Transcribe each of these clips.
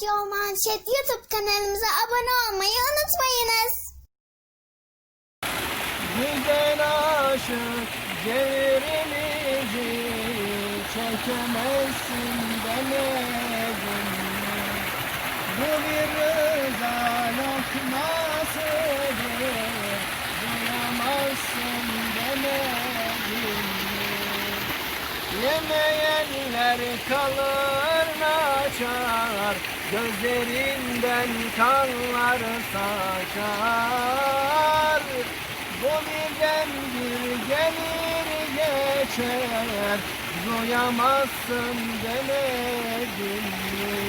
Yol Manşet YouTube kanalımıza abone olmayı unutmayınız. Güzel aşık ciğerimizi çekemezsin demedim? Bu bir rıza lokmasıdır Duyamazsın demedim? Yemeyenler kalır naçar Gözlerinden kanlar saçar. Bu birden bir gelir geçer. Duyamazsın demedim mi?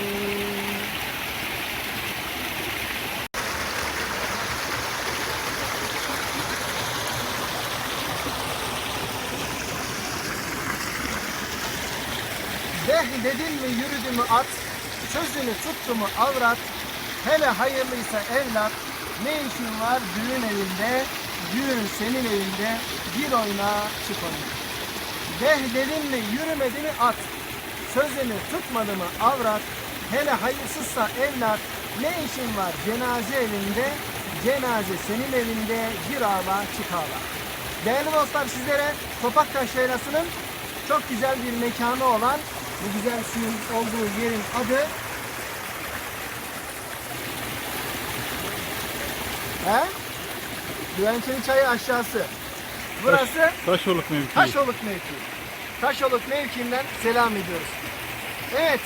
Deh dedin mi yürüdü mü at, sözünü tuttu mu avrat, hele hayırlıysa evlat, ne işin var düğün evinde, düğün senin evinde, bir oyna çık oyna. Deh dedin mi yürümedi mi at, sözünü tutmadı mı avrat, hele hayırsızsa evlat, ne işin var cenaze evinde, cenaze senin evinde, bir ağla çık ağla. Değerli dostlar sizlere Topaktaş Yaylası'nın çok güzel bir mekanı olan bu güzel suyun olduğu yerin adı He? Güvençeli Çayı aşağısı. Burası Taşoluk mevkii. Taşoluk mevkii. Taşoluk mevkiinden selam ediyoruz. Evet.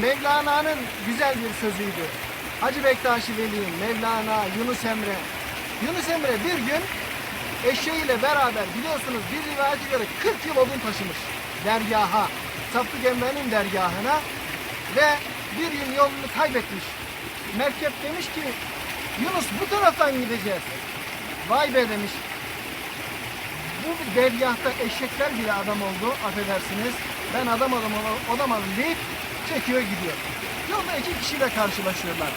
Mevlana'nın güzel bir sözüydü. Hacı Bektaşi Veli'nin, Mevlana, Yunus Emre. Yunus Emre bir gün eşeğiyle beraber biliyorsunuz bir rivayete göre 40 yıl odun taşımış dergaha. Sapık Emre'nin dergahına ve bir gün yolunu kaybetmiş. Merkep demiş ki Yunus bu taraftan gideceğiz. Vay be demiş. Bu dergahta eşekler bile adam oldu affedersiniz. Ben adam adam olamadım deyip çekiyor gidiyor. Yolda iki kişiyle karşılaşıyorlar.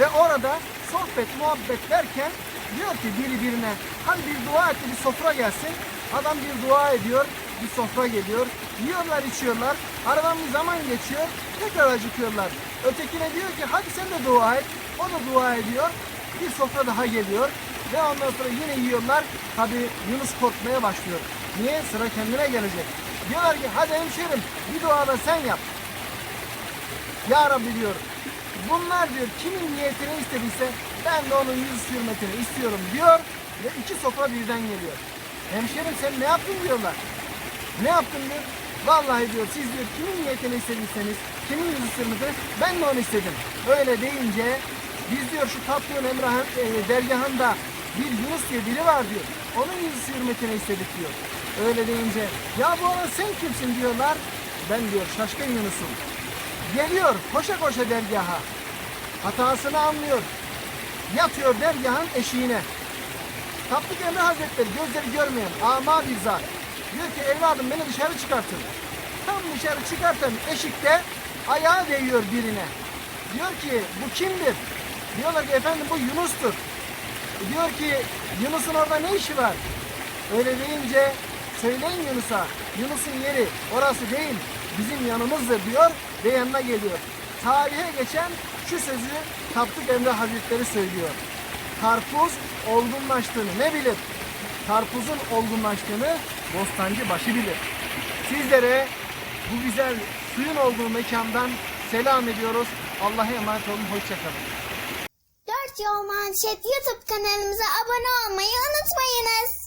Ve orada sohbet muhabbet derken diyor ki biri birine hadi bir dua et de bir sofra gelsin. Adam bir dua ediyor bir sofra geliyor. Yiyorlar içiyorlar. Aradan bir zaman geçiyor. Tekrar acıkıyorlar. Ötekine diyor ki hadi sen de dua et. O da dua ediyor. Bir sofra daha geliyor. Ve ondan sonra yine yiyorlar. Tabi Yunus korkmaya başlıyor. Niye? Sıra kendine gelecek. Diyorlar ki hadi hemşerim bir dua da sen yap. Ya Rabbi diyor. Bunlar diyor kimin niyetini istediyse ben de onun yüz hürmetini istiyorum diyor. Ve iki sofra birden geliyor. Hemşerim sen ne yaptın diyorlar. Ne yaptın diyor. Vallahi diyor siz diyor kimin niyetini istediyseniz, kimin hürmetini ben de onu istedim. Öyle deyince biz diyor şu Tatlı'nın Emrah'ın e, dergahında bir Yunus diye biri var diyor. Onun yüzü hürmetine istedik diyor. Öyle deyince ya bu arada sen kimsin diyorlar. Ben diyor şaşkın Yunus'um. Geliyor koşa koşa dergaha. Hatasını anlıyor. Yatıyor dergahın eşiğine. Tapduk Emre Hazretleri gözleri görmeyen ama bir zat. Diyor ki evladım beni dışarı çıkartın. Tam dışarı çıkartan eşikte ayağı değiyor birine. Diyor ki bu kimdir? Diyorlar ki efendim bu Yunus'tur. Diyor ki Yunus'un orada ne işi var? Öyle deyince söyleyin Yunus'a. Yunus'un yeri orası değil bizim yanımızdır diyor ve yanına geliyor. Tarihe geçen şu sözü Tapduk Emre Hazretleri söylüyor. Karpuz olgunlaştığını ne bilir? Karpuzun olgunlaştığını bostancı başı bilir. Sizlere bu güzel suyun olduğu mekandan selam ediyoruz. Allah'a emanet olun. Hoşçakalın. Dört Yol Manşet YouTube kanalımıza abone olmayı unutmayınız.